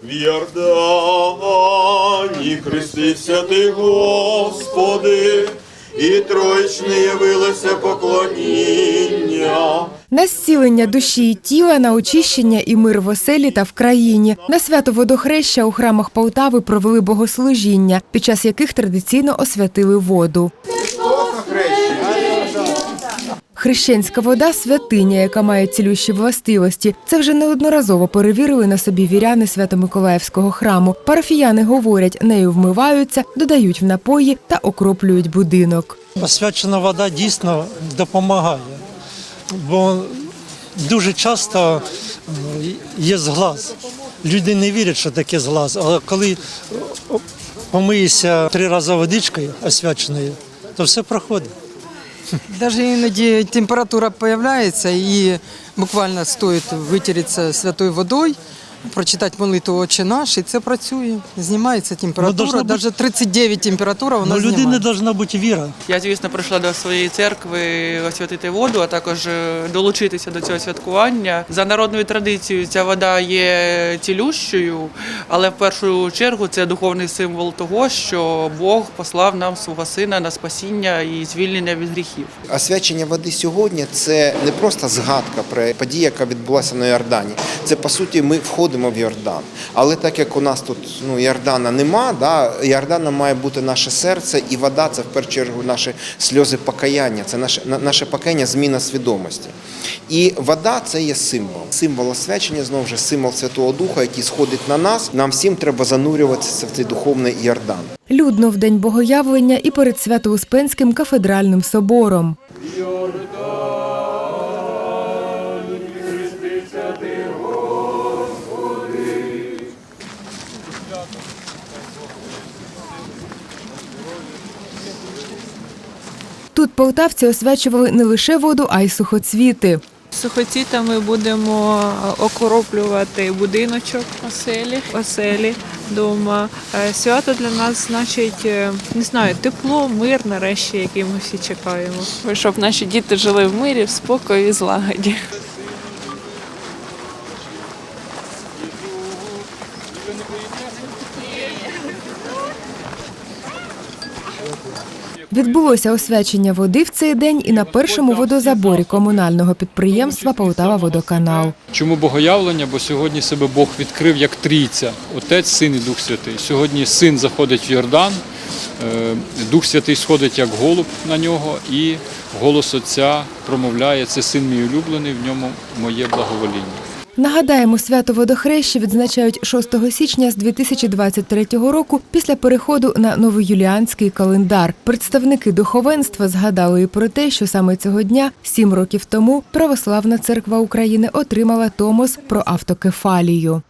В Йордані хрестився ти, Господи, і троєчне явилося поклоніння. На зцілення душі і тіла, на очищення і мир в оселі та в країні. На свято водохреща у храмах Полтави провели богослужіння, під час яких традиційно освятили воду. Хрещенська вода святиня, яка має цілющі властивості. Це вже неодноразово перевірили на собі віряни Свято-Миколаївського храму. Парафіяни говорять, нею вмиваються, додають в напої та окроплюють будинок. Освячена вода дійсно допомагає, бо дуже часто є зглаз. Люди не вірять, що таке зглаз, але коли помиєшся три рази водичкою освяченою, то все проходить. Даже іноді температура з'являється і буквально стоїть витереться святою водою, прочитати молитву «Отче наш, і це працює. Знімається температура, навіть 39 температура вона У людини повинна бути віра. Я, звісно, прийшла до своєї церкви освятити воду, а також е, долучитися до цього святкування. За народною традицією ця вода є цілющою, але в першу чергу це духовний символ того, що Бог послав нам свого сина на спасіння і звільнення від гріхів. Освячення води сьогодні це не просто згадка про подію, яка відбулася на Йордані. Це по суті ми входимо в Йордан. Але так як у нас тут ну Йордана нема, да, Йордана має бути наше серце, і вода це в першу чергу наші сльози покаяння, це наше наше покаяння, зміна свідомості. І вода це є символ. Символ освячення знову ж символ Святого Духа, який сходить на нас. Нам всім треба занурюватися в цей духовний Йордан. Людно в день богоявлення і перед Свято-Успенським кафедральним собором. Тут полтавці освячували не лише воду, а й сухоцвіти. Сухоцітами будемо окроплювати будиночок оселі, оселі дома. Е, Свято для нас значить, е, не знаю, тепло, мир нарешті, який ми всі чекаємо. щоб наші діти жили в мирі, в спокої і злагоді. Відбулося освячення води в цей день і на першому водозаборі комунального підприємства Полтава Водоканал. Чому богоявлення? Бо сьогодні себе Бог відкрив як трійця, Отець, Син і Дух Святий. Сьогодні син заходить в Йордан, е, Дух Святий сходить як голуб на нього, і голос Отця промовляє: це син мій улюблений, в ньому моє благовоління. Нагадаємо, свято водохреща відзначають 6 січня з 2023 року після переходу на новоюліанський календар. Представники духовенства згадали і про те, що саме цього дня, сім років тому, Православна церква України отримала томос про автокефалію.